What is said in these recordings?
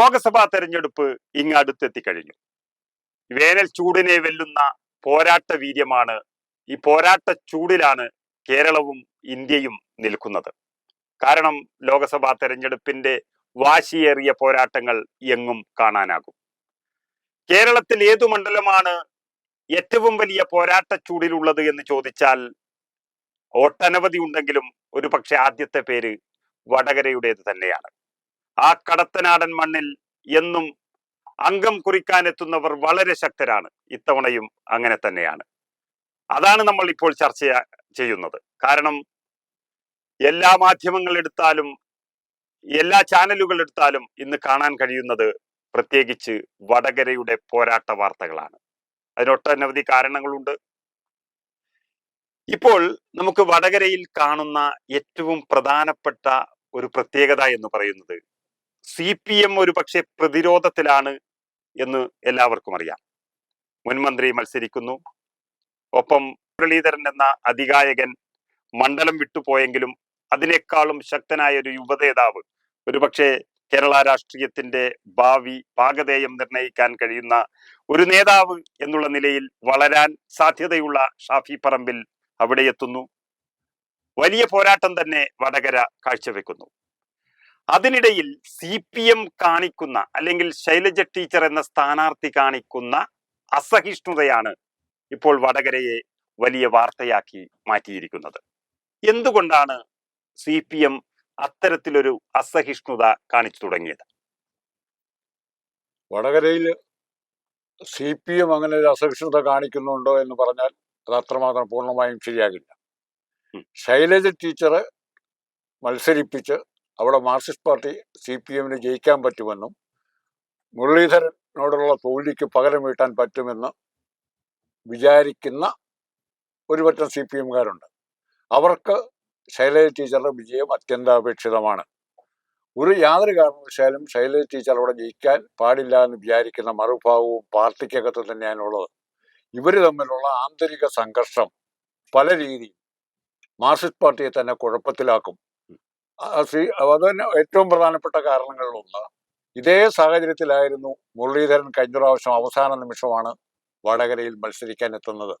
ലോക്സഭാ തെരഞ്ഞെടുപ്പ് ഇങ്ങ് അടുത്തെത്തിക്കഴിഞ്ഞു. വേനൽ ചൂടിനെ വെല്ലുന്ന പോരാട്ട വീര്യമാണ് ഈ പോരാട്ട ചൂടിലാണ് കേരളവും ഇന്ത്യയും നിൽക്കുന്നത്. കാരണം ലോക്സഭാ തെരഞ്ഞെടുപ്പിന്റെ വാശിയേറിയ പോരാട്ടങ്ങൾ എങ്ങും കാണാനാകും. കേരളത്തിൽ ഏതു മണ്ഡലമാണ് ഏറ്റവും വലിയ പോരാട്ട ചൂടിലുള്ളത് എന്ന് ചോദിച്ചാൽ ഒട്ടനവധി ഉണ്ടെങ്കിലും ഒരു പക്ഷെ ആദ്യത്തെ പേര് വടകരയുടേത് തന്നെയാണ്. ആ കടത്തനാടൻ മണ്ണിൽ എന്നും അംഗം കുറിക്കാൻ എത്തുന്നവർ വളരെ ശക്തരാണ്. ഇത്തവണയും അങ്ങനെ തന്നെയാണ്. അതാണ് നമ്മൾ ഇപ്പോൾ ചർച്ച ചെയ്യുന്നത്. കാരണം എല്ലാ മാധ്യമങ്ങൾ എടുത്താലും എല്ലാ ചാനലുകൾ എടുത്താലും ഇന്ന് കാണാൻ കഴിയുന്നത് പ്രത്യേകിച്ച് വടകരയുടെ പോരാട്ട വാർത്തകളാണ്. അതിനൊട്ടനവധി കാരണങ്ങളുണ്ട്. ഇപ്പോൾ നമുക്ക് വടകരയിൽ കാണുന്ന ഏറ്റവും പ്രധാനപ്പെട്ട ഒരു പ്രത്യേകത എന്ന് പറയുന്നത് സി പി എം ഒരു പക്ഷേ പ്രതിരോധത്തിലാണ് എന്ന് എല്ലാവർക്കും അറിയാം. മുൻമന്ത്രി മത്സരിക്കുന്നു. ഒപ്പം മുരളീധരൻ എന്ന അധികായകൻ മണ്ഡലം വിട്ടുപോയെങ്കിലും അതിനേക്കാളും ശക്തനായ ഒരു യുവനേതാവ് ഒരുപക്ഷെ കേരള രാഷ്ട്രീയത്തിന്റെ ഭാവി പാകതേയം നിർണയിക്കാൻ കഴിയുന്ന ഒരു നേതാവ് എന്നുള്ള നിലയിൽ വളരാൻ സാധ്യതയുള്ള ഷാഫി പറമ്പിൽ അവിടെ എത്തുന്നു. വലിയ പോരാട്ടം തന്നെ വടകര കാഴ്ചവെക്കുന്നു. അതിനിടയിൽ സി പി എം കാണിക്കുന്ന അല്ലെങ്കിൽ ശൈലജ ടീച്ചർ എന്ന സ്ഥാനാർത്ഥി കാണിക്കുന്ന അസഹിഷ്ണുതയാണ് ഇപ്പോൾ വടകരയെ വലിയ വാർത്തയാക്കി മാറ്റിയിരിക്കുന്നത്. എന്തുകൊണ്ടാണ് സി പി എം അത്തരത്തിലൊരു അസഹിഷ്ണുത കാണിച്ചു തുടങ്ങിയത്? വടകരയിൽ സി പി എം അങ്ങനെ ഒരു അസഹിഷ്ണുത കാണിക്കുന്നുണ്ടോ എന്ന് പറഞ്ഞാൽ അത് അത്രമാത്രം പൂർണമായും ശരിയാകില്ല. ശൈലജ ടീച്ചറെ മത്സരിപ്പിച്ച് അവിടെ മാർക്സിസ്റ്റ് പാർട്ടി സി പി എമ്മിന് ജയിക്കാൻ പറ്റുമെന്നും മുരളീധരനോടുള്ള തോൽവിക്ക് പകരം വീട്ടാൻ പറ്റുമെന്ന് വിചാരിക്കുന്ന ഒരു പറ്റം സി പി എമ്മുകാരുണ്ട്. അവർക്ക് ശൈലജ ടീച്ചറുടെ വിജയം അത്യന്താപേക്ഷിതമാണ്. ഒരു യാതൊരു കാരണവശാലും ശൈലജ ടീച്ചർ അവിടെ ജയിക്കാൻ പാടില്ല എന്ന് വിചാരിക്കുന്ന മറുഭാവവും പാർട്ടിക്കകത്ത് തന്നെയാണുള്ളത്. ഇവർ തമ്മിലുള്ള ആന്തരിക സംഘർഷം പല രീതിയിൽ മാർക്സിസ്റ്റ് പാർട്ടിയെ തന്നെ കുഴപ്പത്തിലാക്കും. അത് തന്നെ ഏറ്റവും പ്രധാനപ്പെട്ട കാരണങ്ങളിലൊന്ന്. ഇതേ സാഹചര്യത്തിലായിരുന്നു മുരളീധരൻ കഴിഞ്ഞ പ്രാവശ്യം അവസാന നിമിഷമാണ് വടകരയിൽ മത്സരിക്കാൻ എത്തുന്നത്.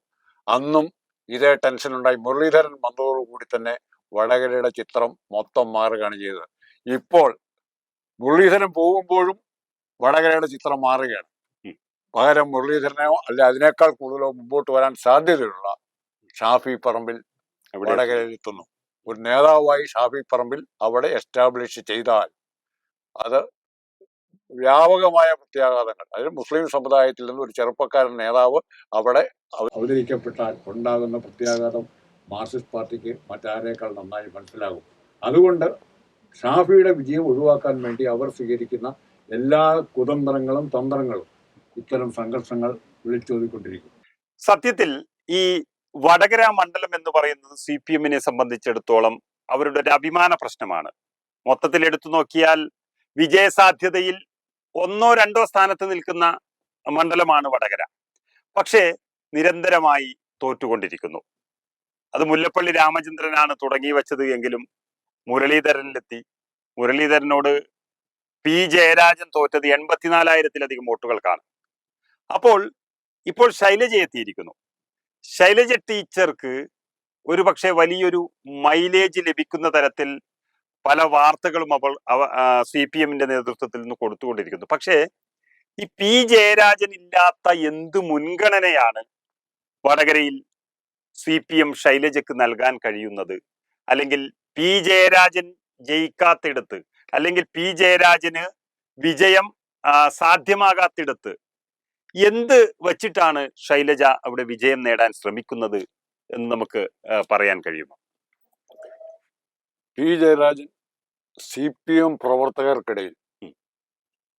അന്നും ഇതേ ടെൻഷൻ ഉണ്ടായി മുരളീധരൻ വന്നതോടുകൂടി തന്നെ വടകരയുടെ ചിത്രം മൊത്തം മാറുകയാണ് ചെയ്തത്. ഇപ്പോൾ മുരളീധരൻ പോകുമ്പോഴും വടകരയുടെ ചിത്രം മാറുകയാണ്. പകരം മുരളീധരനെയോ അല്ലെ അതിനേക്കാൾ കൂടുതലോ മുമ്പോട്ട് വരാൻ സാധ്യതയുള്ള ഷാഫി പറമ്പിൽ വടകരയിൽ എത്തുന്നു. ഒരു നേതാവായി ഷാഫി പറമ്പിൽ അവിടെ എസ്റ്റാബ്ലിഷ് ചെയ്താൽ അത് വ്യാപകമായ പ്രത്യാഘാതങ്ങൾ. അതായത് മുസ്ലിം സമുദായത്തിൽ നിന്ന് ഒരു ചെറുപ്പക്കാരൻ നേതാവ് അവിടെ അവ- അവതരിക്കപ്പെട്ടാൽ ഉണ്ടാകുന്ന പ്രത്യാഘാതം മാർക്സിസ്റ്റ് പാർട്ടിക്ക് മറ്റാരേക്കാൾ നന്നായി മനസ്സിലാകും. അതുകൊണ്ട് ഷാഫിയുടെ വിജയം ഒഴിവാക്കാൻ വേണ്ടി അവർ സ്വീകരിക്കുന്ന എല്ലാ കുതന്ത്രങ്ങളും തന്ത്രങ്ങളും ഇത്തരം സംഘർഷങ്ങൾ വിളിച്ചോതിക്കൊണ്ടിരിക്കും. സത്യത്തിൽ ഈ വടകര മണ്ഡലം എന്ന് പറയുന്നത് സി പി എമ്മിനെ സംബന്ധിച്ചിടത്തോളം അവരുടെ ഒരു അഭിമാന പ്രശ്നമാണ്. മൊത്തത്തിൽ എടുത്തു നോക്കിയാൽ വിജയസാധ്യതയിൽ ഒന്നോ രണ്ടോ സ്ഥാനത്ത് നിൽക്കുന്ന മണ്ഡലമാണ് വടകര. പക്ഷേ നിരന്തരമായി തോറ്റുകൊണ്ടിരിക്കുന്നു. അത് മുല്ലപ്പള്ളി രാമചന്ദ്രനാണ് തുടങ്ങി വെച്ചത് എങ്കിലും മുരളീധരനിലെത്തി. മുരളീധരനോട് പി ജയരാജൻ തോറ്റത് എൺപത്തിനാലായിരത്തിലധികം വോട്ടുകൾക്കാണ്. അപ്പോൾ ഇപ്പോൾ ശൈലജ എത്തിയിരിക്കുന്നു. ശൈലജ ടീച്ചർക്ക് ഒരു പക്ഷേ വലിയൊരു മൈലേജ് ലഭിക്കുന്ന തരത്തിൽ പല വാർത്തകളും അവൾ അവ സി പി എമ്മിന്റെ നേതൃത്വത്തിൽ നിന്ന് കൊടുത്തുകൊണ്ടിരിക്കുന്നു. പക്ഷേ ഈ പി ജയരാജൻ ഇല്ലാത്ത എന്ത് മുൻഗണനയാണ് വടകരയിൽ സി പി എം ശൈലജക്ക് നൽകാൻ കഴിയുന്നത്? അല്ലെങ്കിൽ പി ജയരാജൻ ജയിക്കാത്തിടത്ത് അല്ലെങ്കിൽ പി ജയരാജന് വിജയം സാധ്യമാകാത്തിടത്ത് എന്ത് വച്ചിട്ടാണ് ശൈലജ അവിടെ വിജയം നേടാൻ ശ്രമിക്കുന്നത് എന്ന് നമുക്ക് പറയാൻ കഴിയുമോ? P. Jayarajan C P M പ്രവർത്തകർക്കിടയിൽ.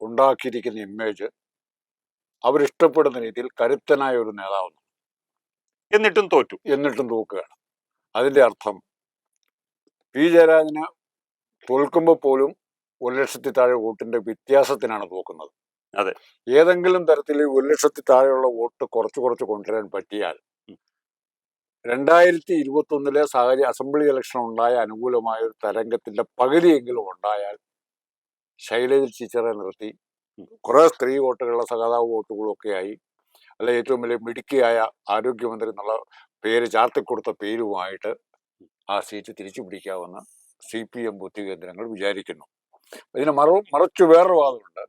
ഉണ്ടാക്കിയിരിക്കുന്ന ഇമേജ് അവരിഷ്ടപ്പെടുന്ന രീതിയിൽ കരുത്തനായ ഒരു നേതാവ് എന്നിട്ടും തോറ്റു. എന്നിട്ടും തോക്കുകയാണ്. അതിന്റെ അർത്ഥം പി. ജയരാജന് തോൽക്കുമ്പോൾ പോലും ഒരു ലക്ഷത്തി താഴെ വോട്ടിന്റെ വ്യത്യാസത്തിനാണ് തോക്കുന്നത്. അതെ. ഏതെങ്കിലും തരത്തിൽ ഒരു ലക്ഷത്തി താഴെയുള്ള വോട്ട് കുറച്ച് കുറച്ച് കൊണ്ടുവരാൻ പറ്റിയാൽ. രണ്ടായിരത്തി ഇരുപത്തി ഒന്നിലെ സാഹചര്യ അസംബ്ലി ഇലക്ഷൻ ഉണ്ടായ അനുകൂലമായ ഒരു തരംഗത്തിന്റെ പകുതിയെങ്കിലും ഉണ്ടായാൽ ശൈലജ ടീച്ചറെ നിർത്തി കുറെ സ്ത്രീ വോട്ടുകളുടെ സഹതാവ് വോട്ടുകളും ഒക്കെ ആയി അല്ല ഏറ്റവും വലിയ മിടുക്കിയായ ആരോഗ്യമന്ത്രി എന്നുള്ള പേര് ചാർത്തിക്കൊടുത്ത പേരുമായിട്ട് ആ സീറ്റ് തിരിച്ചു പിടിക്കാമെന്ന് സി പി എം ബുദ്ധി കേന്ദ്രങ്ങൾ വിചാരിക്കുന്നു ഇതിന് മറു മറച്ചു വേറൊരു വാദമുണ്ട്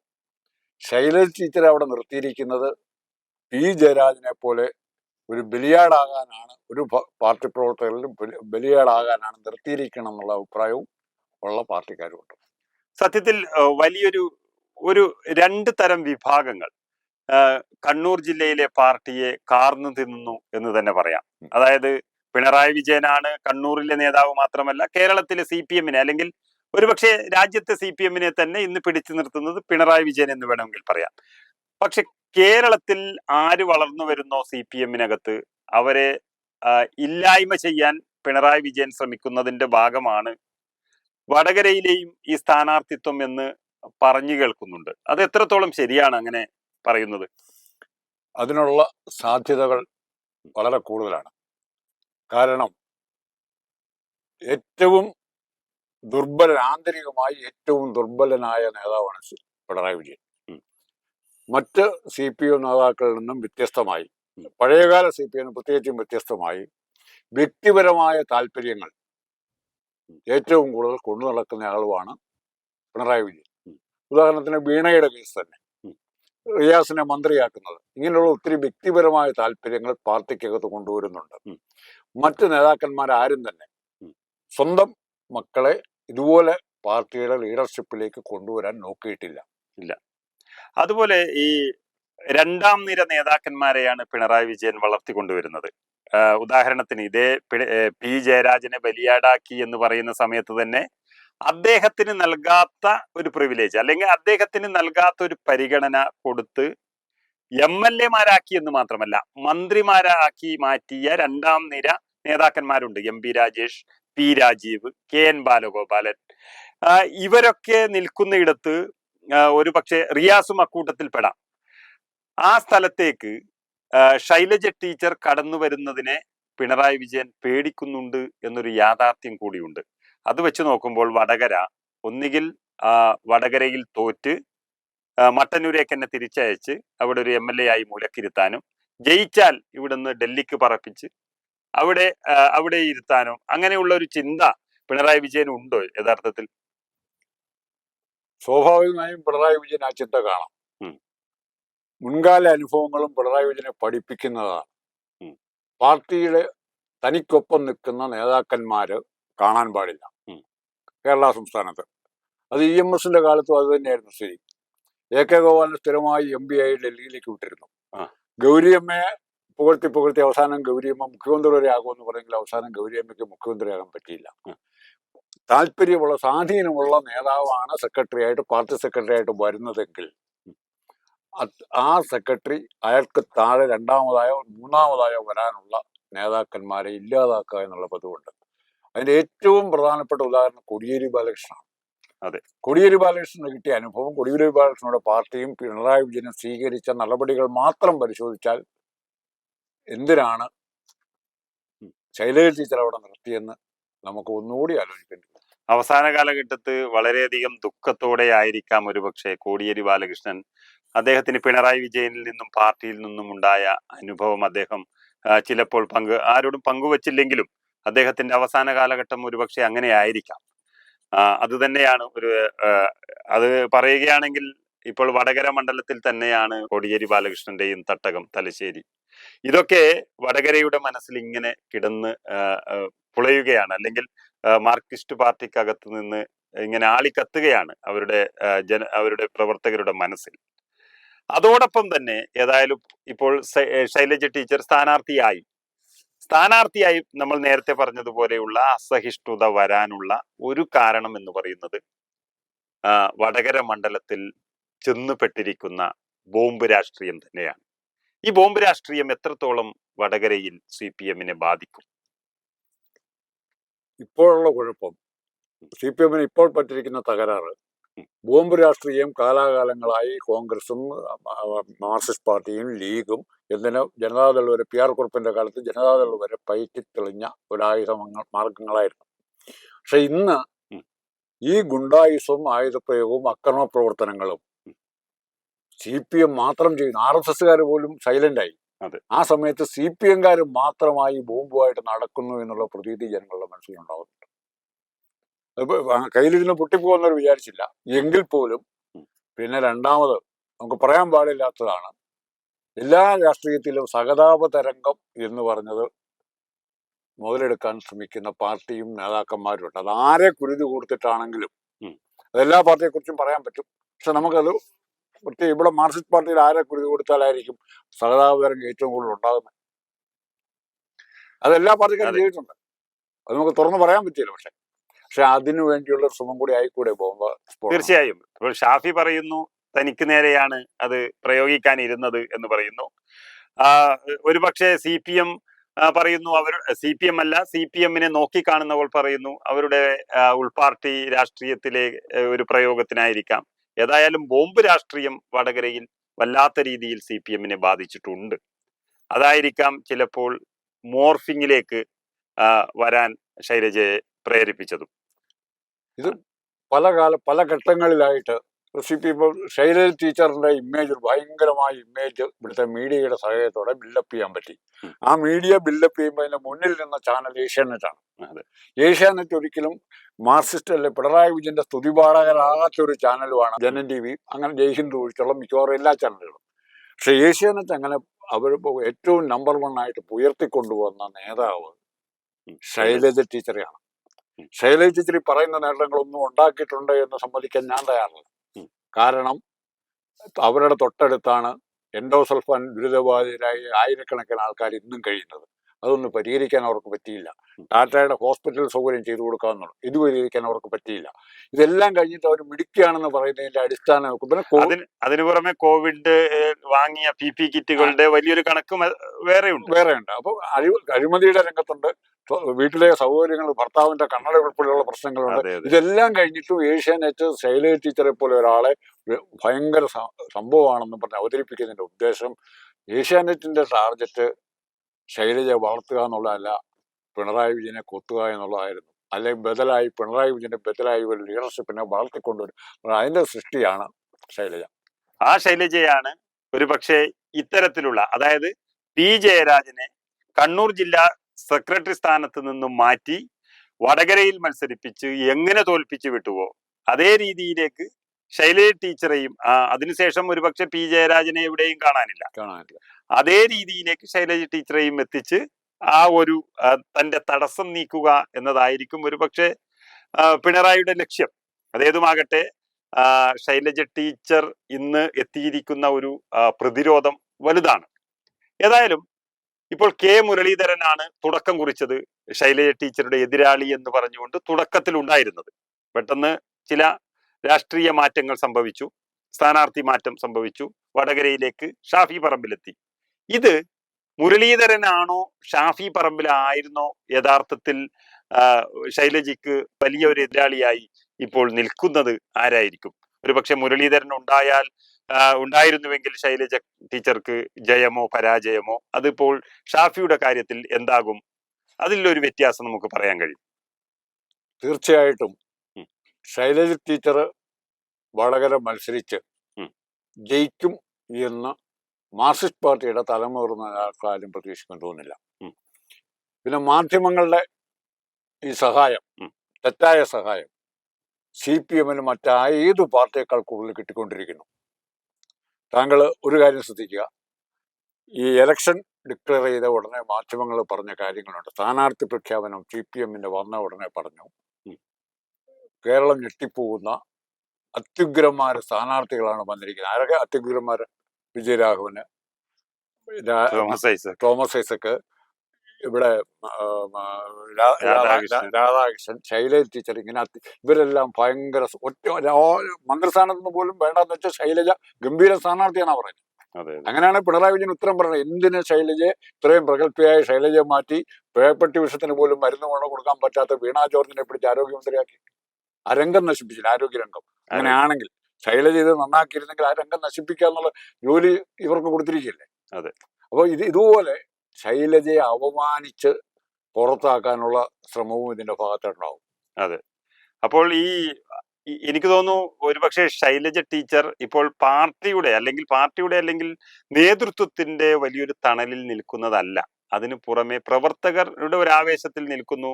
ശൈലജ ടീച്ചറെ അവിടെ നിർത്തിയിരിക്കുന്നത് പി. ജയരാജനെ പോലെ ഒരു ബലിയാടാകാനാണ് ഒരു പാർട്ടി പ്രവർത്തകരിലും ബലി- ബലിയാടാകാനാണ് നിർത്തിയിരിക്കണം എന്നുള്ള അഭിപ്രായവും ഉള്ള പാർട്ടിക്കാരുമുണ്ട്. സത്യത്തിൽ വലിയൊരു ഒരു രണ്ട് തരം വിഭാഗങ്ങൾ കണ്ണൂർ ജില്ലയിലെ പാർട്ടിയെ കാർന്നു തിന്നുന്നു എന്ന് തന്നെ പറയാം. അതായത് പിണറായി വിജയനാണ് കണ്ണൂരിലെ നേതാവ് മാത്രമല്ല കേരളത്തിലെ സി പി എമ്മിനെ അല്ലെങ്കിൽ ഒരുപക്ഷെ രാജ്യത്തെ സി പി എമ്മിനെ തന്നെ ഇന്ന് പിടിച്ചു നിർത്തുന്നത് പിണറായി വിജയൻ എന്ന് വേണമെങ്കിൽ പറയാം. പക്ഷെ കേരളത്തിൽ ആര് വളർന്നു വരുന്നോ സി പി എമ്മിനകത്ത് അവരെ ഇല്ലായ്മ ചെയ്യാൻ പിണറായി വിജയൻ ശ്രമിക്കുന്നതിന്റെ ഭാഗമാണ് വടകരയിലെയും ഈ സ്ഥാനാർത്ഥിത്വം എന്ന് പറഞ്ഞു കേൾക്കുന്നുണ്ട്. അത് എത്രത്തോളം ശരിയാണ് അങ്ങനെ പറയുന്നത്? അതിനുള്ള സാധ്യതകൾ വളരെ കൂടുതലാണ്. കാരണം ഏറ്റവും ദുർബലൻ ആന്തരികമായി ഏറ്റവും ദുർബലനായ നേതാവാണ് പിണറായി വിജയൻ. മറ്റ് സി പി എം നേതാക്കളിൽ നിന്നും വ്യത്യസ്തമായി പഴയകാല സി പി എം പ്രത്യേകിച്ചും വ്യത്യസ്തമായി വ്യക്തിപരമായ താല്പര്യങ്ങൾ ഏറ്റവും കൂടുതൽ കൊണ്ടു നടക്കുന്ന ആളുമാണ് പിണറായി വിജയൻ. ഉദാഹരണത്തിന് വീണയുടെ കേസ് തന്നെ. റിയാസിനെ മന്ത്രിയാക്കുന്നത് ഇങ്ങനെയുള്ള ഒത്തിരി വ്യക്തിപരമായ താല്പര്യങ്ങൾ പാർട്ടിക്കകത്ത് കൊണ്ടുവരുന്നുണ്ട്. മറ്റ് നേതാക്കന്മാരാരും തന്നെ സ്വന്തം മക്കളെ ഇതുപോലെ പാർട്ടിയുടെ ലീഡർഷിപ്പിലേക്ക് കൊണ്ടുവരാൻ നോക്കിയിട്ടില്ല. ഇല്ല. അതുപോലെ ഈ രണ്ടാം നിര നേതാക്കന്മാരെയാണ് പിണറായി വിജയൻ വളർത്തിക്കൊണ്ടുവരുന്നത്. കൊണ്ടുവരുന്നത് ഉദാഹരണത്തിന് ഇതേ പി ജയരാജനെ ബലിയാടാക്കി എന്ന് പറയുന്ന സമയത്ത് തന്നെ അദ്ദേഹത്തിന് നൽകാത്ത ഒരു പ്രിവിലേജ് അല്ലെങ്കിൽ അദ്ദേഹത്തിന് നൽകാത്ത ഒരു പരിഗണന കൊടുത്ത് എം എൽ എമാരാക്കി എന്ന് മാത്രമല്ല മന്ത്രിമാരാക്കി മാറ്റിയ രണ്ടാം നിര നേതാക്കന്മാരുണ്ട്. M P Rajesh P Rajeev K N Balagopalan. ഇവരൊക്കെ നിൽക്കുന്നയിടത്ത് ഒരു പക്ഷേ റിയാസും അക്കൂട്ടത്തിൽ പെടാം ആ സ്ഥലത്തേക്ക് ശൈലജ ടീച്ചർ കടന്നു വരുന്നതിനെ പിണറായി വിജയൻ പേടിക്കുന്നുണ്ട് എന്നൊരു യാഥാർത്ഥ്യം കൂടിയുണ്ട്. അത് വെച്ച് നോക്കുമ്പോൾ വടകര ഒന്നുകിൽ വടകരയിൽ തോറ്റ് മട്ടന്നൂരേക്ക് എന്നെ തിരിച്ചയച്ച് അവിടെ ഒരു എം എൽ എ ആയി മൂലക്കിരുത്താനും ജയിച്ചാൽ ഇവിടുന്ന് ഡൽഹിക്ക് പറപ്പിച്ച് അവിടെ അവിടെ ഇരുത്താനോ? അങ്ങനെയുള്ള ഒരു ചിന്ത പിണറായി വിജയൻ ഉണ്ടോ യഥാർത്ഥത്തിൽ? സ്വാഭാവികമായും പിണറായി വിജയൻ ആ ചിന്ത കാണാം. മുൻകാല അനുഭവങ്ങളും പിണറായി വിജയനെ പഠിപ്പിക്കുന്നതാണ്. പാർട്ടിയുടെ തനിക്കൊപ്പം നിൽക്കുന്ന നേതാക്കന്മാര് കാണാൻ പാടില്ല. കേരള സംസ്ഥാനത്ത്. അത് ഇ എം എസിന്റെ കാലത്തും അത് തന്നെയായിരുന്നു സ്ഥിതി. എ കെ ഗോപാലിന് സ്ഥിരമായി എം പി ആയി ഡൽഹിയിലേക്ക് വിട്ടിരുന്നു. ഗൗരിയമ്മയെ പുകഴ്ത്തി പുകഴ്ത്തി അവസാനം ഗൗരിയമ്മ മുഖ്യമന്ത്രി വരെ ആകുമെന്ന് പറഞ്ഞെങ്കിൽ അവസാനം ഗൗരിയമ്മയ്ക്ക് മുഖ്യമന്ത്രിയാകാൻ പറ്റിയില്ല. താല്പര്യമുള്ള സ്വാധീനമുള്ള നേതാവാണ് സെക്രട്ടറി ആയിട്ട് പാർട്ടി സെക്രട്ടറി ആയിട്ട് വരുന്നതെങ്കിൽ ആ സെക്രട്ടറി അയാൾക്ക് താഴെ രണ്ടാമതായോ മൂന്നാമതായോ വരാനുള്ള നേതാക്കന്മാരെ ഇല്ലാതാക്കുക എന്നുള്ള പതിവുണ്ട് അതിന്റെ ഏറ്റവും പ്രധാനപ്പെട്ട ഉദാഹരണം കൊടിയേരി ബാലകൃഷ്ണൻ അതെ. കൊടിയേരി ബാലകൃഷ്ണന് കിട്ടിയ അനുഭവം കൊടിയേരി ബാലകൃഷ്ണയുടെ പാർട്ടിയും പിണറായി വിജയനും സ്വീകരിച്ച നടപടികൾ മാത്രം പരിശോധിച്ചാൽ എന്തിനാണ് ശൈലജ ടീച്ചർ അവിടെ നിർത്തിയെന്ന് നമുക്ക് ഒന്നുകൂടി ആലോചിക്കേണ്ടി. അവസാന കാലഘട്ടത്ത് വളരെയധികം ദുഃഖത്തോടെ ആയിരിക്കാം ഒരുപക്ഷെ കോടിയേരി ബാലകൃഷ്ണൻ. അദ്ദേഹത്തിന് പിണറായി വിജയനിൽ നിന്നും പാർട്ടിയിൽ നിന്നും ഉണ്ടായ അനുഭവം അദ്ദേഹം ചിലപ്പോൾ പങ്ക് ആരോടും പങ്കുവച്ചില്ലെങ്കിലും അദ്ദേഹത്തിന്റെ അവസാന കാലഘട്ടം ഒരുപക്ഷെ അങ്ങനെ ആയിരിക്കാം. ആ, അത് തന്നെയാണ് ഒരു അത് പറയുകയാണെങ്കിൽ ഇപ്പോൾ വടകര മണ്ഡലത്തിൽ തന്നെയാണ് കോടിയേരി ബാലകൃഷ്ണന്റെയും തട്ടകം തലശ്ശേരി. ഇതൊക്കെ വടകരയുടെ മനസ്സിൽ ഇങ്ങനെ കിടന്ന് പുളയുകയാണ്. അല്ലെങ്കിൽ മാർക്സിസ്റ്റ് പാർട്ടിക്കകത്ത് നിന്ന് ഇങ്ങനെ ആളിക്കത്തുകയാണ് അവരുടെ ജന അവരുടെ പ്രവർത്തകരുടെ മനസ്സിൽ. അതോടൊപ്പം തന്നെ ഏതായാലും ഇപ്പോൾ ശൈലജ ടീച്ചർ സ്ഥാനാർത്ഥിയായി. സ്ഥാനാർത്ഥിയായി നമ്മൾ നേരത്തെ പറഞ്ഞതുപോലെയുള്ള അസഹിഷ്ണുത വരാനുള്ള ഒരു കാരണം എന്ന് പറയുന്നത് വടകര മണ്ഡലത്തിൽ ചെന്നുപെട്ടിരിക്കുന്ന ബോംബ് രാഷ്ട്രീയം തന്നെയാണ്. ഈ ബോംബ് രാഷ്ട്രീയം എത്രത്തോളം വടകരയിൽ സി പി എമ്മിനെ ബാധിക്കും? ഇപ്പോഴുള്ള കുഴപ്പം. സി പി എമ്മിന് ഇപ്പോൾ പറ്റിയിരിക്കുന്ന തകരാറ്. ബോംബ് രാഷ്ട്രീയം കാലാകാലങ്ങളായി കോൺഗ്രസും മാർസിസ്റ്റ് മാർക്സിസ്റ്റ് പാർട്ടിയും ലീഗും എന്തിന് ജനതാദൾ വരെ പി ആർ കുറുപ്പിന്റെ കാലത്ത് ജനതാദൾ വരെ പയറ്റി തെളിഞ്ഞ ഒരായുധ മാർഗങ്ങളായിരുന്നു. പക്ഷെ ഇന്ന്. ഈ ഗുണ്ടായുസവും ആയുധപ്രയോഗവും അക്രമ പ്രവർത്തനങ്ങളും സി പി എം മാത്രം ചെയ്യുന്നു ആർ എസ് എസ്സുകാർ പോലും സൈലന്റായി. ആ സമയത്ത് സി പി എംകാർ മാത്രമായി ബോംബുമായിട്ട് നടക്കുന്നു എന്നുള്ള പ്രതീതി ജനങ്ങളുടെ മനസ്സിലുണ്ടാവുന്നുണ്ട് കയ്യിലിരുന്ന് പൊട്ടിപ്പോകുന്നവർ വിചാരിച്ചില്ല എങ്കിൽ പോലും. പിന്നെ രണ്ടാമത് നമുക്ക് പറയാൻ പാടില്ലാത്തതാണ് എല്ലാ രാഷ്ട്രീയത്തിലും സഹതാപ തരംഗം എന്ന് പറഞ്ഞത് മുതലെടുക്കാൻ ശ്രമിക്കുന്ന പാർട്ടിയും നേതാക്കന്മാരും ഉണ്ട് അത് ആരെ കുരുതി കൊടുത്തിട്ടാണെങ്കിലും. അതെല്ലാ പാർട്ടിയെക്കുറിച്ചും പറയാൻ പറ്റും പക്ഷെ നമുക്കത് പ്രത്യേക ഇവിടെ മാർക്സിസ്റ്റ് പാർട്ടിയിൽ ആരെ കുരുതി കൊടുത്താലായിരിക്കും സഹതാപകരം ഏറ്റവും കൂടുതൽ ഉണ്ടാകുന്നത്. അതെല്ലാ പാർട്ടിക്കാരും ചെയ്തിട്ടുണ്ട്. അത് നമുക്ക് തുറന്നു പറയാൻ പറ്റില്ല പക്ഷെ. പക്ഷെ അതിനു വേണ്ടിയുള്ള ശ്രമം കൂടി ആയിക്കൂടെ ബോംബ്? തീർച്ചയായും. ഇപ്പോൾ ഷാഫി പറയുന്നു തനിക്ക് നേരെയാണ് അത് പ്രയോഗിക്കാൻ ഇരുന്നത് എന്ന് പറയുന്നു. ആ, ഒരുപക്ഷെ സി പി എം പറയുന്നു അവർ സി പി എം അല്ല സി പി എമ്മിനെ നോക്കിക്കാണുന്നവർ പറയുന്നു അവരുടെ ഉൾപാർട്ടി രാഷ്ട്രീയത്തിലെ ഒരു പ്രയോഗത്തിനായിരിക്കാം. ഏതായാലും ബോംബ് രാഷ്ട്രീയം വടകരയിൽ വല്ലാത്ത രീതിയിൽ സി പി എമ്മിനെ ബാധിച്ചിട്ടുണ്ട്. അതായിരിക്കാം ചിലപ്പോൾ മോർഫിങ്ങിലേക്ക് വരാൻ ശൈലജയെ പ്രേരിപ്പിച്ചതും. ഇത് പല കാല പല ഘട്ടങ്ങളിലായിട്ട് ഇപ്പോൾ ശൈലജ ടീച്ചറിന്റെ ഇമേജ് ഭയങ്കരമായ ഇമേജ് ഇവിടുത്തെ മീഡിയയുടെ സഹായത്തോടെ ബിൽഡപ്പ് ചെയ്യാൻ പറ്റി. ആ മീഡിയ ബിൽഡപ്പ് ചെയ്യുമ്പോൾ അതിന്റെ മുന്നിൽ നിന്ന ചാനൽ ഏഷ്യാനെറ്റാണ്. ഏഷ്യാനെറ്റ് ഒരിക്കലും മാർക്സിസ്റ്റ് അല്ലെ പിണറായി വിജയന്റെ സ്തുതിപാഠകരാകാത്ത ഒരു ചാനലുമാണ് ജനൻ ടി വി. അങ്ങനെ ജയ്ഹിന്ദ് ഒഴിച്ചുള്ള മിക്കവാറും എല്ലാ ചാനലുകളും പക്ഷെ ഏഷ്യാനെറ്റ് അങ്ങനെ അവർ ഏറ്റവും നമ്പർ വൺ ആയിട്ട് ഉയർത്തിക്കൊണ്ടുവന്ന നേതാവ്. ശൈലജ ടീച്ചറെയാണ്. ശൈലജ ടീച്ചർ പറയുന്ന നേട്ടങ്ങളൊന്നും ഉണ്ടാക്കിയിട്ടുണ്ട് എന്ന് സമ്മതിക്കാൻ ഞാൻ തയ്യാറല്ല. കാരണം അവരുടെ തൊട്ടടുത്താണ് എൻഡോസൾഫാൻ ദുരിതബാധിതരായി ആയിരക്കണക്കിന് ആൾക്കാർ ഇന്നും കഴിയുന്നത്. അതൊന്നും പരിഹരിക്കാൻ അവർക്ക് പറ്റിയില്ല. ടാറ്റയുടെ ഹോസ്പിറ്റൽ സൗകര്യം ചെയ്തു കൊടുക്കാമെന്നുള്ളു. ഇത് പരിഹരിക്കാൻ അവർക്ക് പറ്റിയില്ല. ഇതെല്ലാം കഴിഞ്ഞിട്ട് അവർ മിടുക്കുകയാണെന്ന് പറയുന്നതിന്റെ അടിസ്ഥാനം പിന്നെ അതിന് അതിനു പുറമെ കോവിഡ് വാങ്ങിയ പി പി കിറ്റുകളുടെ വലിയൊരു കണക്ക് വേറെ വേറെയുണ്ട്. വേറെ ഉണ്ട് അപ്പൊ അഴി അഴിമതിയുടെ രംഗത്തുണ്ട്. വീട്ടിലെ സൗകര്യങ്ങൾ ഭർത്താവിന്റെ കണ്ണട ഉൾപ്പെടെയുള്ള പ്രശ്നങ്ങളുണ്ട്. ഇതെല്ലാം കഴിഞ്ഞിട്ടും ഏഷ്യാനെറ്റ് ശൈലജ ടീച്ചറെ പോലെ ഒരാളെ ഭയങ്കര സംഭവമാണെന്ന് പറഞ്ഞ് അവതരിപ്പിക്കുന്നതിന്റെ ഉദ്ദേശം ഏഷ്യാനെറ്റിന്റെ ടാർഗറ്റ് ശൈലജ വളർത്തുക എന്നുള്ളതല്ല പിണറായി വിജയനെ കൊത്തുക എന്നുള്ളതായിരുന്നു. അല്ലെങ്കിൽ ബദലായി പിണറായി വിജയന്റെ ബദലായി ഒരു ലീഡർഷിപ്പിനെ വളർത്തിക്കൊണ്ടുവരും അതിന്റെ സൃഷ്ടിയാണ് ശൈലജ. ആ ശൈലജയാണ് ഒരു പക്ഷേ ഇത്തരത്തിലുള്ള അതായത് പി. ജയരാജനെ കണ്ണൂർ ജില്ലാ സെക്രട്ടറി സ്ഥാനത്ത് നിന്നും മാറ്റി വടകരയിൽ മത്സരിപ്പിച്ച് എങ്ങനെ തോൽപ്പിച്ചു വിട്ടുവോ അതേ രീതിയിലേക്ക് ശൈലജ ടീച്ചറെയും ആ, അതിനുശേഷം ഒരുപക്ഷെ പി. ജയരാജനെ എവിടെയും കാണാനില്ല. കാണാനില്ല. അതേ രീതിയിലേക്ക് ശൈലജ ടീച്ചറെയും എത്തിച്ച് ആ ഒരു തന്റെ തടസ്സം നീക്കുക എന്നതായിരിക്കും ഒരുപക്ഷെ പിണറായിയുടെ ലക്ഷ്യം. അതേതുമാകട്ടെ ശൈലജ ടീച്ചർ ഇന്ന് എത്തിയിരിക്കുന്ന ഒരു പ്രതിരോധം വലുതാണ്. ഏതായാലും ഇപ്പോൾ കെ. മുരളീധരനാണ് തുടക്കം കുറിച്ചത് ശൈലജ ടീച്ചറുടെ എതിരാളി എന്ന് പറഞ്ഞുകൊണ്ട് തുടക്കത്തിൽ ഉണ്ടായിരുന്നത് പെട്ടെന്ന് ചില രാഷ്ട്രീയ മാറ്റങ്ങൾ സംഭവിച്ചു. സ്ഥാനാർത്ഥി മാറ്റം സംഭവിച്ചു. വടകരയിലേക്ക് ഷാഫി പറമ്പിലെത്തി. ഇത് മുരളീധരനാണോ ഷാഫി പറമ്പിലായിരുന്നോ യഥാർത്ഥത്തിൽ ശൈലജിക്ക് വലിയ ഒരു എതിരാളിയായി ഇപ്പോൾ നിൽക്കുന്നത് ആരായിരിക്കും? ഒരുപക്ഷെ മുരളീധരൻ ഉണ്ടായാൽ ഉണ്ടായിരുന്നുവെങ്കിൽ ശൈലജ ടീച്ചർക്ക് ജയമോ പരാജയമോ അതിപ്പോൾ ഷാഫിയുടെ കാര്യത്തിൽ എന്താകും? അതിലൊരു വ്യത്യാസം നമുക്ക് പറയാൻ കഴിയും. തീർച്ചയായിട്ടും. ശൈലജ ടീച്ചർ വടകര മത്സരിച്ച് ജയിക്കും എന്ന് മാർക്സിസ്റ്റ് പാർട്ടിയുടെ തലമുറന്ന ആൾക്കാരും പ്രതീക്ഷിക്കാൻ തോന്നുന്നില്ല പിന്നെ മാധ്യമങ്ങളുടെ ഈ സഹായം. തെറ്റായ സഹായം സി പി എമ്മിന് മറ്റേതു പാർട്ടിയേക്കാൾ കൂടുതൽ കിട്ടിക്കൊണ്ടിരിക്കുന്നു. താങ്കൾ ഒരു കാര്യം ശ്രദ്ധിക്കുക. ഈ ഇലക്ഷൻ ഡിക്ലെയർ ചെയ്ത ഉടനെ മാധ്യമങ്ങൾ പറഞ്ഞ കാര്യങ്ങളുണ്ട്. സ്ഥാനാർത്ഥി പ്രഖ്യാപനം സി പി എമ്മിന്റെ വന്ന ഉടനെ പറഞ്ഞു. കേരളം ഞെട്ടിപ്പോകുന്ന അത്യുഗ്രന്മാര് സ്ഥാനാർത്ഥികളാണ് വന്നിരിക്കുന്നത്. ആരൊക്കെ? അത്യുഗ്രന്മാര് വിജയരാഘവന് തോമസ് ഐസക് തോമസ് ഐസക്ക് ഇവിടെ രാധാകൃഷ്ണൻ. ശൈലജ ടീച്ചർ ഇങ്ങനെ ഇവരെല്ലാം ഭയങ്കര ഒറ്റ മന്ത്രിസ്ഥാനത്ത് നിന്ന് പോലും വേണ്ടെന്ന് വെച്ചാൽ ശൈലജ ഗംഭീര സ്ഥാനാർത്ഥിയാണ് പറയുന്നത്. അങ്ങനെയാണ് പിണറായി വിജയൻ ഉത്തരം പറഞ്ഞത്. എന്തിന് ശൈലജയെ ഇത്രയും പ്രഗത്ഭയായ ശൈലജയെ മാറ്റി പേപ്പട്ടി വിഷത്തിന് പോലും മരുന്ന് കൊണ്ട് കൊടുക്കാൻ പറ്റാത്ത വീണാ ജോർജിനെ പിടിച്ച് ആരോഗ്യമന്ത്രിയാക്കി? ആ രംഗം നശിപ്പിച്ചില്ല ആരോഗ്യരംഗം അങ്ങനെയാണെങ്കിൽ ശൈലജ ഇത് നന്നാക്കിയിരുന്നെങ്കിൽ ആ രംഗം നശിപ്പിക്കുക എന്നുള്ള ജോലി ഇവർക്ക് കൊടുത്തിരിക്കില്ലേ അതെ. അപ്പോൾ ഇത് ഇതുപോലെ ശൈലജയെ അപമാനിച്ച് പുറത്താക്കാനുള്ള ശ്രമവും ഇതിന്റെ ഭാഗത്തുണ്ടാവും അപ്പോൾ ഈ എനിക്ക് തോന്നുന്നു ഒരുപക്ഷെ ശൈലജ ടീച്ചർ ഇപ്പോൾ പാർട്ടിയുടെ അല്ലെങ്കിൽ പാർട്ടിയുടെ അല്ലെങ്കിൽ നേതൃത്വത്തിന്റെ വലിയൊരു തണലിൽ നിൽക്കുന്നതല്ല. അതിനു പുറമെ പ്രവർത്തകരുടെ ഒരു ആവേശത്തിൽ നിൽക്കുന്നു.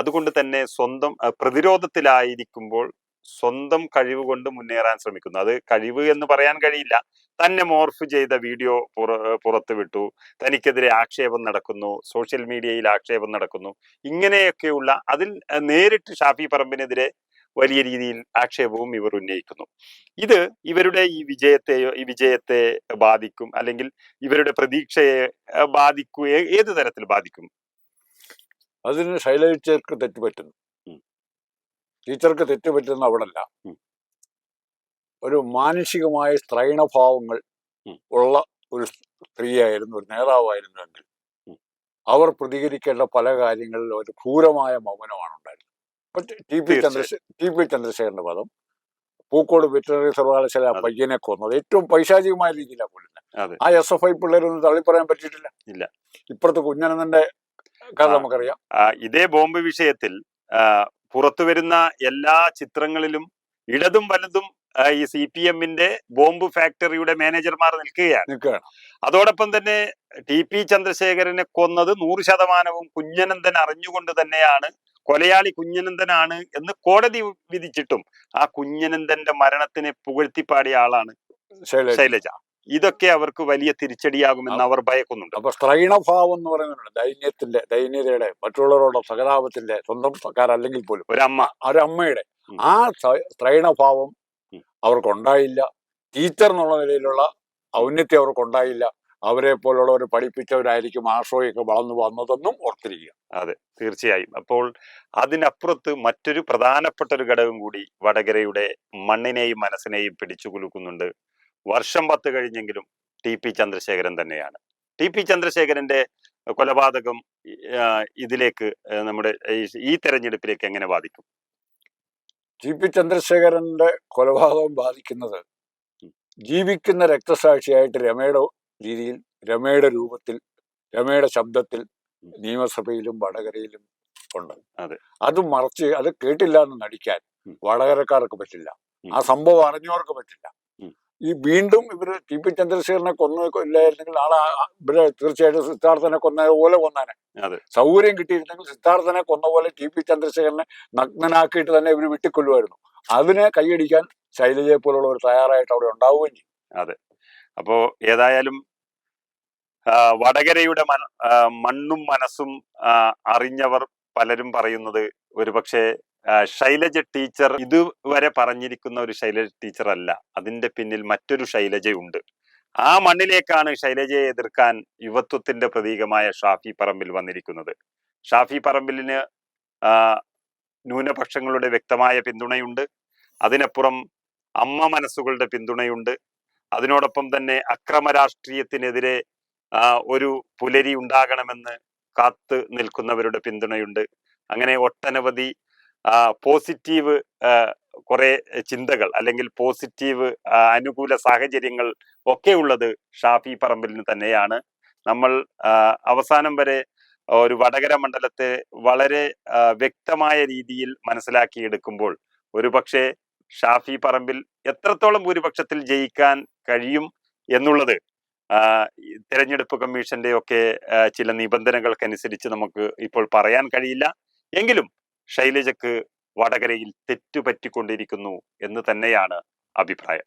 അതുകൊണ്ട് തന്നെ സ്വന്തം പ്രതിരോധത്തിലായിരിക്കുമ്പോൾ സ്വന്തം കഴിവ് കൊണ്ട് മുന്നേറാൻ ശ്രമിക്കുന്നു. അത് കഴിവ് എന്ന് പറയാൻ കഴിയില്ല. തന്നെ മോർഫ് ചെയ്ത വീഡിയോ പുറത്തു വിട്ടു തനിക്കെതിരെ ആക്ഷേപം നടക്കുന്നു. സോഷ്യൽ മീഡിയയിൽ ആക്ഷേപം നടക്കുന്നു. ഇങ്ങനെയൊക്കെയുള്ള അതിൽ നേരിട്ട് ഷാഫി പറമ്പിനെതിരെ വലിയ രീതിയിൽ ആക്ഷേപവും ഇവർ ഉന്നയിക്കുന്നു ഇത് ഇവരുടെ ഈ വിജയത്തെയോ ഈ വിജയത്തെ ബാധിക്കും അല്ലെങ്കിൽ ഇവരുടെ പ്രതീക്ഷയെ ബാധിക്കും ഏത് തരത്തിൽ ബാധിക്കും അതിന് ശൈലജ ടീച്ചർക്ക് തെറ്റുപറ്റുന്നു. ടീച്ചർക്ക് തെറ്റുപറ്റുന്ന അവിടല്ല. ഒരു മാനുഷികമായ സ്ത്രൈണഭാവങ്ങൾ. ഉള്ള ഒരു സ്ത്രീയായിരുന്നു ഒരു നേതാവായിരുന്നുവെങ്കിൽ. അവർ പ്രതികരിക്കേണ്ട പല കാര്യങ്ങളിലും ഒരു ക്രൂരമായ മൗനമാണ് ഉണ്ടായിരുന്നത് ടി പി തീർച്ചയായും. ചന്ദ്രശേ ടി പി ചന്ദ്രശേഖരന്റെ പദം. പൂക്കോട് വെറ്ററിനറി സർവകലാശാല ആ. പയ്യനെ കൊന്നത് ഏറ്റവും പൈശാചികമായ രീതിയിലാണ് കൊല്ലുന്നത്. ആ എസ് എഫ് ഐ പിള്ളേരൊന്നും തള്ളിപ്പറയാൻ പറ്റിയിട്ടില്ല. ഇല്ല. ഇപ്പുറത്ത് കുഞ്ഞനന്ദന്റെ കഥ നമുക്കറിയാം. ഇതേ ബോംബ് വിഷയത്തിൽ പുറത്തു വരുന്ന എല്ലാ ചിത്രങ്ങളിലും ഇടതും വലതും ഈ സി പി എമ്മിന്റെ ബോംബ് ഫാക്ടറിയുടെ മാനേജർമാർ നിൽക്കുകയാണ്. നിൽക്കുകയാണ്. അതോടൊപ്പം തന്നെ ടി പി ചന്ദ്രശേഖരനെ കൊന്നത് നൂറ് ശതമാനവും കുഞ്ഞനന്ദൻ അറിഞ്ഞുകൊണ്ട് തന്നെയാണ് കൊലയാളി കുഞ്ഞനന്ദനാണ് എന്ന് കോടതി വിധിച്ചിട്ടും ആ കുഞ്ഞനന്ദന്റെ മരണത്തിനെ പുകഴ്ത്തിപ്പാടിയ ആളാണ് ശൈലജ. ഇതൊക്കെ അവർക്ക് വലിയ തിരിച്ചടിയാകുമെന്ന് അവർ ഭയക്കുന്നുണ്ട്. അപ്പൊ സ്ത്രൈണഭാവം എന്ന് പറയുന്നുണ്ട് ദൈന്യത്തിന്റെ ദൈന്യതയുടെ മറ്റുള്ളവരോട് സഹതാപത്തിന്റെ സ്വന്തം അല്ലെങ്കിൽ പോലും. ഒരമ്മ. ഒരമ്മയുടെ. ആ സ്ത്ര- സ്ത്രൈണഭാവം അവർക്കുണ്ടായില്ല. ടീച്ചർ എന്നുള്ള നിലയിലുള്ള ഔന്നത്യം അവർക്കുണ്ടായില്ല. അവരെ പോലുള്ളവർ പഠിപ്പിച്ചവരായിരിക്കും ആശ്രയൊക്കെ വളർന്നു വന്നതെന്നും ഓർത്തിരിക്കുക. അതെ തീർച്ചയായും. അപ്പോൾ അതിനപ്പുറത്ത് മറ്റൊരു പ്രധാനപ്പെട്ട ഒരു ഘടകം കൂടി വടകരയുടെ മണ്ണിനെയും മനസ്സിനെയും പിടിച്ചു കുലുക്കുന്നുണ്ട്. വർഷം പത്ത് കഴിഞ്ഞെങ്കിലും ടി പി ചന്ദ്രശേഖരൻ തന്നെയാണ്. ടി പി ചന്ദ്രശേഖരന്റെ കൊലപാതകം ഇതിലേക്ക് നമ്മുടെ ഈ- തെരഞ്ഞെടുപ്പിലേക്ക് എങ്ങനെ ബാധിക്കും? ടി പി ചന്ദ്രശേഖരന്റെ കൊലപാതകം ബാധിക്കുന്നത് ജീവിക്കുന്ന രക്തസാക്ഷിയായിട്ട് രമയുടെ രീതിയിൽ രമയുടെ രൂപത്തിൽ രമയുടെ ശബ്ദത്തിൽ നിയമസഭയിലും വടകരയിലും ഉണ്ട്. അതെ. അത് മറച്ച് അത് കേട്ടില്ല എന്ന് നടിക്കാൻ. വടകരക്കാർക്ക് പറ്റില്ല. ആ സംഭവം അറിഞ്ഞവർക്ക് പറ്റില്ല. ഈ വീണ്ടും ഇവർ ടി പി ചന്ദ്രശേഖരനെ കൊന്നു ഇല്ലായിരുന്നെങ്കിൽ ആളെ ഇവരെ തീർച്ചയായിട്ടും സിദ്ധാർത്ഥനെ കൊന്ന പോലെ കൊന്നാനെ. അതെ. സൗകര്യം കിട്ടിയിരുന്നെങ്കിൽ സിദ്ധാർത്ഥനെ കൊന്ന പോലെ ടി പി ചന്ദ്രശേഖരനെ നഗ്നനാക്കിയിട്ട് തന്നെ ഇവർ വിട്ടിക്കൊല്ലുമായിരുന്നു. അതിനെ കൈയടിക്കാൻ ശൈലജയെ പോലുള്ളവർ തയ്യാറായിട്ട് അവിടെ ഉണ്ടാവുകയും ചെയ്യും അപ്പോ ഏതായാലും വടകരയുടെ മന മണ്ണും മനസ്സും അറിഞ്ഞവർ പലരും പറയുന്നത് ഒരുപക്ഷെ ശൈലജ ടീച്ചർ ഇതുവരെ പറഞ്ഞിരിക്കുന്ന ഒരു ശൈലജ ടീച്ചർ അല്ല. അതിന്റെ പിന്നിൽ മറ്റൊരു ശൈലജയുണ്ട് ആ മണ്ണിലേക്കാണ് ശൈലജയെ എതിർക്കാൻ യുവത്വത്തിന്റെ പ്രതീകമായ ഷാഫി പറമ്പിൽ വന്നിരിക്കുന്നത്. ഷാഫി പറമ്പിലിന് ന്യൂനപക്ഷങ്ങളുടെ വ്യക്തമായ പിന്തുണയുണ്ട്. അതിനപ്പുറം അമ്മ മനസ്സുകളുടെ പിന്തുണയുണ്ട്. അതിനോടൊപ്പം തന്നെ അക്രമ രാഷ്ട്രീയത്തിനെതിരെ ഒരു പുലരി ഉണ്ടാകണമെന്ന് കാത്ത് നിൽക്കുന്നവരുടെ പിന്തുണയുണ്ട്. അങ്ങനെ ഒട്ടനവധി പോസിറ്റീവ് കുറെ ചിന്തകൾ അല്ലെങ്കിൽ പോസിറ്റീവ് അനുകൂല സാഹചര്യങ്ങൾ ഒക്കെ ഉള്ളത് ഷാഫി പറമ്പിലിന് തന്നെയാണ്. നമ്മൾ അവസാനം വരെ ഒരു വടകര മണ്ഡലത്തെ വളരെ വ്യക്തമായ രീതിയിൽ മനസ്സിലാക്കിയെടുക്കുമ്പോൾ ഒരുപക്ഷെ ഷാഫി പറമ്പിൽ എത്രത്തോളം ഭൂരിപക്ഷത്തിൽ ജയിക്കാൻ കഴിയും എന്നുള്ളത് തിരഞ്ഞെടുപ്പ് കമ്മീഷന്റെ ഒക്കെ ചില നിബന്ധനകൾക്കനുസരിച്ച് നമുക്ക് ഇപ്പോൾ പറയാൻ കഴിയില്ല. എങ്കിലും ശൈലജക്ക് വടകരയിൽ തെറ്റുപറ്റിക്കൊണ്ടിരിക്കുന്നു എന്ന് തന്നെയാണ് അഭിപ്രായം.